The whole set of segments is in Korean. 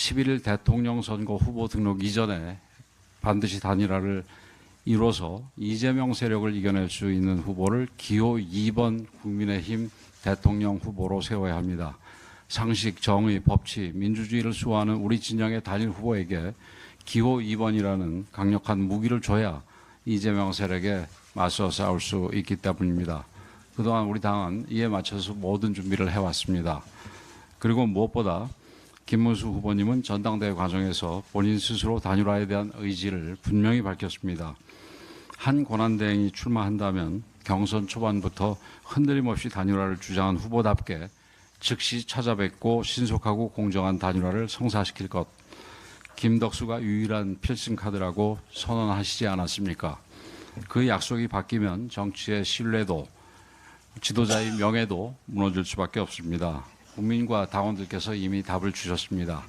11일 대통령 선거 후보 등록 이전에 반드시 단일화를 이뤄서 이재명 세력을 이겨낼 수 있는 후보를 기호 2번 국민의힘 대통령 후보로 세워야 합니다. 상식, 정의, 법치, 민주주의를 수호하는 우리 진영의 단일 후보에게 기호 2번이라는 강력한 무기를 줘야 이재명 세력에 맞서 싸울 수 있기 때문입니다. 그동안 우리 당은 이에 맞춰서 모든 준비를 해왔습니다. 그리고 무엇보다 김문수 후보님은 전당대회 과정에서 본인 스스로 단일화에 대한 의지를 분명히 밝혔습니다. 한 권한대행이 출마한다면 경선 초반부터 흔들림 없이 단일화를 주장한 후보답게 즉시 찾아뵙고 신속하고 공정한 단일화를 성사시킬 것. 김덕수가 유일한 필승 카드라고 선언하시지 않았습니까? 그 약속이 바뀌면 정치의 신뢰도, 지도자의 명예도 무너질 수밖에 없습니다. 국민과 당원들께서 이미 답을 주셨습니다.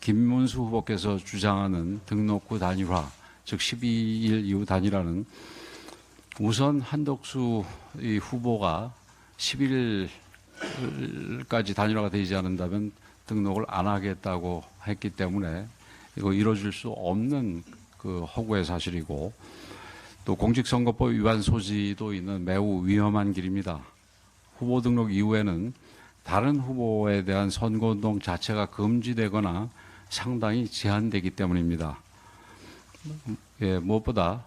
김문수 후보께서 주장하는 등록구 단일화, 즉 12일 이후 단일화는 우선 한덕수 이 후보가 11일까지 단일화가 되지 않는다면 등록을 안 하겠다고 했기 때문에 이거 이뤄질 수 없는 그 허구의 사실이고 또 공직선거법 위반 소지도 있는 매우 위험한 길입니다. 후보 등록 이후에는 다른 후보에 대한 선거운동 자체가 금지되거나 상당히 제한되기 때문입니다. 예, 무엇보다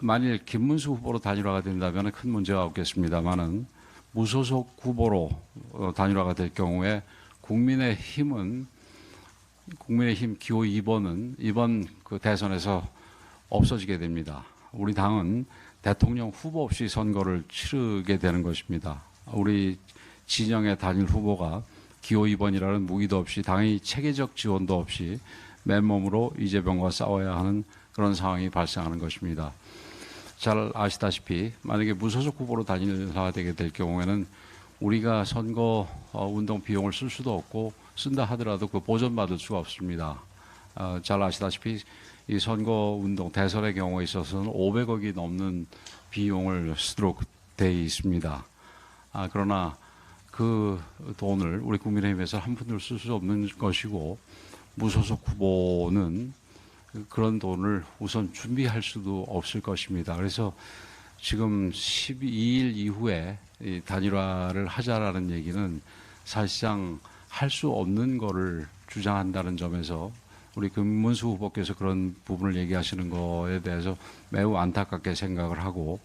만일 김문수 후보로 단일화가 된다면 큰 문제가 없겠습니다만은 무소속 후보로 어, 단일화가 될 경우에 국민의 힘은 국민의 힘 기호 2번은 이번 그 대선에서 없어지게 됩니다. 우리 당은 대통령 후보 없이 선거를 치르게 되는 것입니다. 우리 진영의 단일 후보가 기호 2번이라는 무기도 없이 당의 체계적 지원도 없이 맨몸으로 이재명과 싸워야 하는 그런 상황이 발생하는 것입니다. 잘 아시다시피 만약에 무소속 후보로 단일화되게 될 경우에는 우리가 선거 어, 운동 비용을 쓸 수도 없고 쓴다 하더라도 그 보전받을 수가 없습니다. 어, 잘 아시다시피 이 선거 운동 대선의 경우에 있어서는 500억이 넘는 비용을 쓰도록 돼 있습니다. 아, 그러나 그 돈을 우리 국민의힘에서 한 푼도 쓸수 없는 것이고 무소속 후보는 그런 돈을 우선 준비할 수도 없을 것입니다. 그래서 지금 12일 이후에 이 단일화를 하자라는 얘기는 사실상 할 수 없는 거를 주장한다는 점에서 우리 금문수 후보께서 그런 부분을 얘기하시는 거에 대해서 매우 안타깝게 생각을 하고